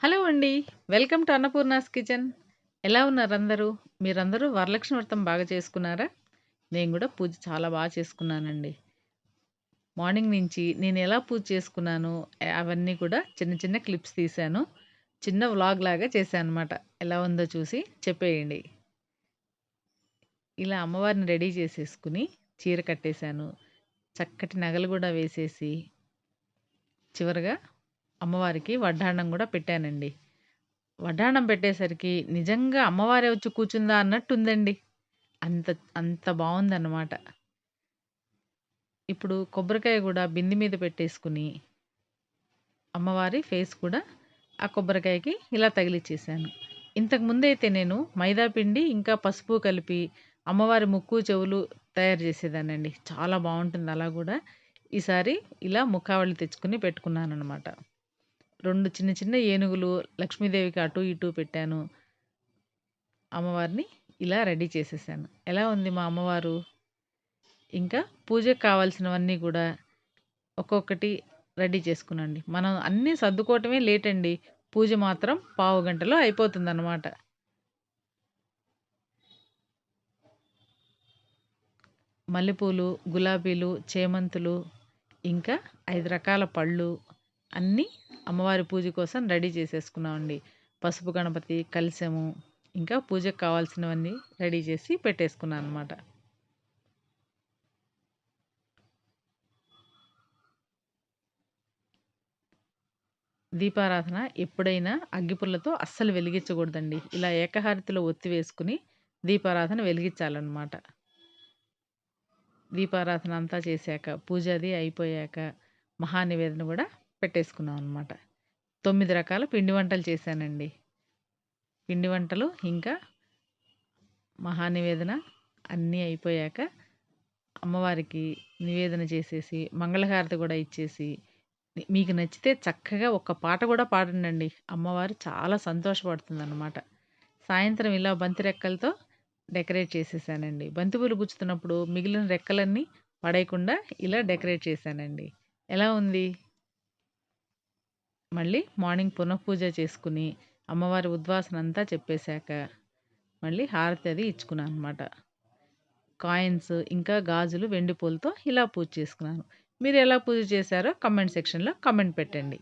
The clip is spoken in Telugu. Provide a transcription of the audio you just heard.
హలో అండి. Welcome to Annapurna's kitchen. ఎలా ఉన్నారు అందరూ? మీరందరూ వరలక్ష్మి వ్రతం బాగా చేసుకున్నారా? నేను కూడా పూజ చాలా బాగా చేసుకున్నానండి. మార్నింగ్ నుంచి నేను ఎలా పూజ చేసుకున్నాను అవన్నీ కూడా చిన్న చిన్న క్లిప్స్ తీశాను. చిన్న వ్లాగ్ లాగా చేశాననమాట. ఎలా ఉందో చూసి చెప్పేయండి. ఇలా అమ్మవారిని రెడీ చేసేసుకుని చీర కట్టేశాను. చక్కటి నగలు కూడా వేసేసి చివరగా అమ్మవారికి వడ్డాణం కూడా పెట్టానండి. వడ్డాణం పెట్టేసరికి నిజంగా అమ్మవారే వచ్చి కూర్చుందా అన్నట్టుందండి. అంత అంత బాగుందన్నమాట. ఇప్పుడు కొబ్బరికాయ కూడా బిందె మీద పెట్టేసుకుని అమ్మవారి ఫేస్ కూడా ఆ కొబ్బరికాయకి ఇలా తగిలిచ్చేసాను. ఇంతకు ముందైతే నేను మైదాపిండి ఇంకా పసుపు కలిపి అమ్మవారి ముక్కు, చెవులు తయారు చేసేదానండి చాలా బాగుంటుంది అలా కూడా. ఈసారి ఇలా ముఖావళి తెచ్చుకుని పెట్టుకున్నాను అనమాట రెండు చిన్న చిన్న ఏనుగులు లక్ష్మీదేవికి అటు ఇటు పెట్టాను. అమ్మవారిని ఇలా రెడీ చేసేసాను ఎలా ఉంది మా అమ్మవారు? ఇంకా పూజకు కావాల్సినవన్నీ కూడా ఒక్కొక్కటి రెడీ చేసుకునండి మనం అన్నీ సర్దుకోవటమే లేట్ అండి పూజ మాత్రం పావు గంటలో అయిపోతుందన్నమాట మల్లెపూలు, గులాబీలు, చేమంతులు, ఇంకా ఐదు రకాల పళ్ళు అన్నీ అమ్మవారి పూజ కోసం రెడీ చేసేసుకున్నామండి. పసుపు గణపతి, కలశము, ఇంకా పూజకు కావాల్సినవన్నీ రెడీ చేసి పెట్టేసుకున్నాను అనమాట దీపారాధన ఎప్పుడైనా అగ్గిపుల్లతో అస్సలు వెలిగించకూడదండి. ఇలా ఏకహారతిలో ఒత్తి వేసుకుని దీపారాధన వెలిగించాలన్నమాట దీపారాధన అంతా చేశాక, పూజ అది అయిపోయాక మహానివేదన కూడా పెట్టేసుకున్నాం అనమాట. తొమ్మిది రకాల పిండి వంటలు చేశానండి. పిండి వంటలు ఇంకా మహానివేదన అన్నీ అయిపోయాక అమ్మవారికి నివేదన చేసేసి, మంగళహారతి కూడా ఇచ్చేసి, మీకు నచ్చితే చక్కగా ఒక్క పాట కూడా పాడండండి. అమ్మవారు చాలా సంతోషపడుతుందనమాట. సాయంత్రం ఇలా బంతి రెక్కలతో డెకరేట్ చేసేసానండి బంతిపూలు గుచ్చుతున్నప్పుడు మిగిలిన రెక్కలన్నీ పడేయకుండా ఇలా డెకరేట్ చేశానండి. ఎలా ఉంది? మళ్ళీ మార్నింగ్ పునఃపూజ చేసుకుని అమ్మవారి ఉద్వాసన అంతా చెప్పేశాక, మళ్ళీ హారతి అది ఇచ్చుకున్నాననమాట. కాయిన్స్ ఇంకా గాజులు, వెండి పూలతో ఇలా పూజ చేసుకున్నాను. మీరు ఎలా పూజ చేశారో కమెంట్ సెక్షన్‌లో కామెంట్ పెట్టండి.